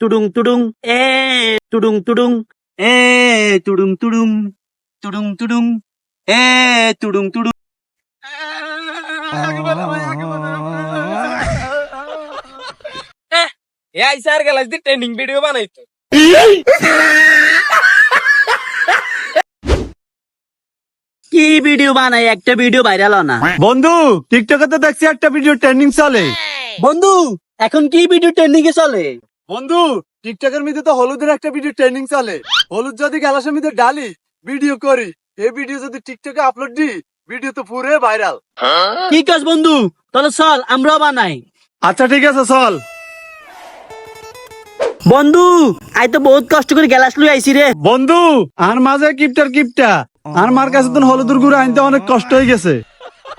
tudung tudung eh. Tudung tudung eh. Tudung tudung tudung tudung eh. Tudung tudung. এ আইসার গেলাস দি trending video বানাইতো। কি video বানাই? একটা ভিডিও ভাইরাল না। বন্ধু টিকটকে তো দেখছি একটা ভিডিও ট্রেন্ডিং চলে। বন্ধু এখন কি ভিডিও ট্রেন্ডিং এ চলে? বন্ধু টিকটকের মধ্যে তো হলুদের একটা ভিডিও ট্রেন্ডিং চলে। হলুদ যদি গ্যালাসের মধ্যে ডালি ভিডিও করি। এই ভিডিও যদি টিকটকে আপলোড দি ভিডিও তো পুরো ভাইরাল কি কাজ বন্ধু? তাহলে চল আমরাও বানাই। আচ্ছা ঠিক আছে চল। বন্ধু আই তো বহুত কষ্ট করে গ্যালাস লই আইছি রে। বন্ধু আর মাঝে কিপটার কিপটা। আর মার কাছে তো হলুদের গুঁড়ো আনতে অনেক কষ্ট হয়ে গেছে।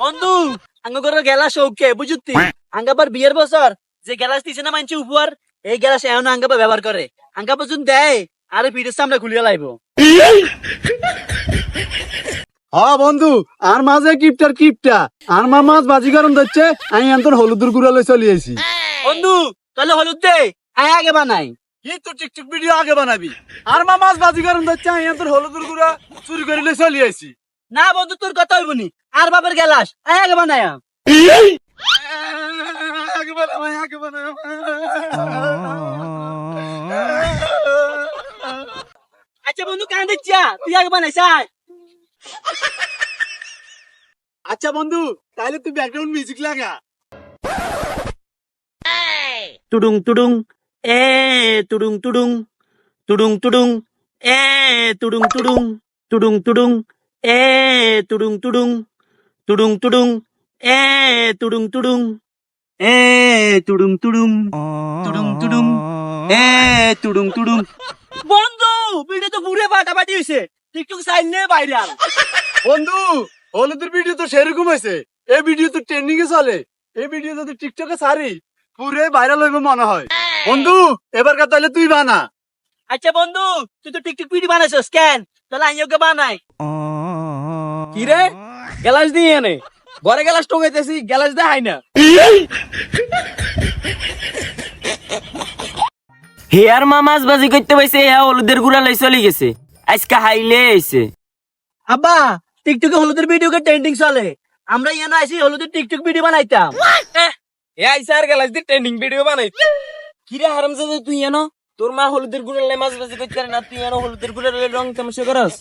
বন্ধু আঙ্গ করে গ্যালাস ওকে বুঝুতি? আঙ্গাবার বিয়ের বছর যে গ্যালাস দিছে না মানছে উপহার এই গ্যালাস এমন আঙ্গাবা ব্যবহার করে আঙ্গা পর্যন্ত দেয় আরে ভিডিওর সামনে খুলিয়া লাইব হ্যাঁ বন্ধু আর মাঝে কিপটার কিপটা আর মা মাছ বাজি আমি এখন হলুদের গুঁড়ো লই চলে আইছি বন্ধু তাহলে হলুদ দে আয় আগে বানাই কি তো টিকটক ভিডিও আগে বানাবি আর মা মাছ বাজি কারণ দিচ্ছে আমি এখন হলুদের গুঁড়া চুরি করে লই চলে আইছি না বন্ধু তোর কথা হইব নি আর বাবার গ্যালাস আয় আগে বানাই আগে বানাবো, আগে আচ্ছা বন্ধু কান দিচ্ছা তুই আগে বানাইছ আচ্ছা বন্ধু তাহলে তুই ব্যাকগ্রাউন্ড মিউজিক লাগা tudung tudung eh tudung tudung tudung tudung eh tudung tudung tudung tudung eh tudung tudung tudung tudung eh tudung tudung eh tudung tudung tudung tudung eh tudung tudung বন্ধু ভিডিও তো পুরে ফাটাফাটি হইছে। TikTok সাইনে viral বন্ধু হলুদের video তো সেরকম হয়েছে এই ভিডিও তো ট্রেন্ডিং এ চলে। এই ভিডিও যদি টিকটকে সারি পুরে ভাইরাল হইবে মনে হয়। বন্ধু এবার কা তাহলে তুই বানা। আচ্ছা বন্ধু তুই তো টিকটক ভিডিও বানাইছস কেন? তাহলে আইয়োকে বানাই। কি রে? গ্যালাস দিয়ে এনে ঘরে গ্যালাস টোকাইতেছি গ্যালাস দেখাই না। হেয়ার মা মাছ বাজি করতে পাইছে হ্যাঁ হলুদের গুড়া লাই চলে গেছে। আজকে হাইলে আইছে। আব্বা টিকটকে হলুদের ভিডিওকে ট্রেন্ডিং চলে। আমরা ইয়ানো আইছি হলুদের টিকটক ভিডিও বানাইতাম। এ আইসার গেলাস দি ট্রেন্ডিং ভিডিও বানাইতো কি রে হারাম তুই এনো তোর মা হলুদের গুড়া লাই মাছ বাজি করতে না তুই এনো হলুদের গুড়া লাই রং তামাশা করস?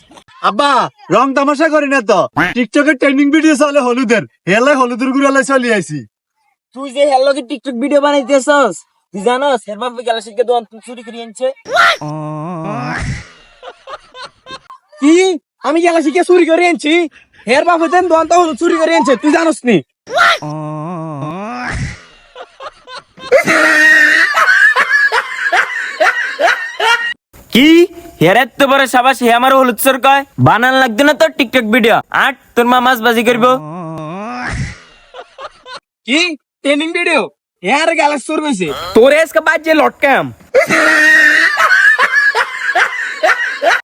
আব্বা রং তামাশা করি না তো। টিকটকে ট্রেন্ডিং ভিডিও চলে হলুদের। হেলাই হলুদের গুড়ালে চলে আইছি। তুই যে হ্যালোকে টিকটক ভিডিও বানাইতেছস তুই বাপ গেলাস কে দোয়ান তুই চুরি করে আনছে কি? আমি গেলাস কে চুরি করে আনছি হের বাপ দেন দোয়ান তো চুরি করে আনছে তুই জানোস নি? কি? হেরে তো বড় সাবাস হে আমার হলুদ সর কয়? বানান লাগতো না তোর টিকটক ভিডিও আট তোর মা মাছ বাজি করব। কি? ট্রেনিং ভিডিও হেয়ার গ্যালাস সুর হইছে তোর এসকা বাজে লটকাম।